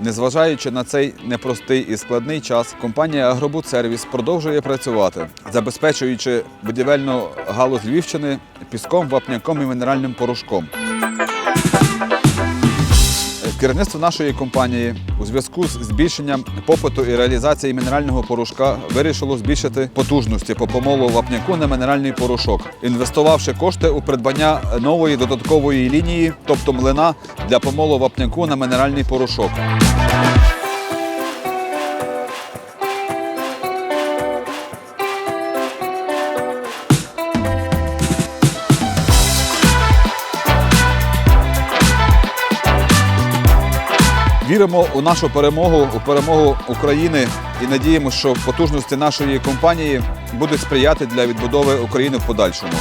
Незважаючи на цей непростий і складний час, компанія Агробудсервіс продовжує працювати, забезпечуючи будівельну галузь Львівщини піском, вапняком і мінеральним порошком. Керівництво нашої компанії у зв'язку з збільшенням попиту і реалізації мінерального порошка вирішило збільшити потужності по помолу вапняку на мінеральний порошок, інвестувавши кошти у придбання нової додаткової лінії, тобто млина для помолу вапняку на мінеральний порошок. Віримо у нашу перемогу, у перемогу України і надіємося, що потужності нашої компанії будуть сприяти для відбудови України в подальшому.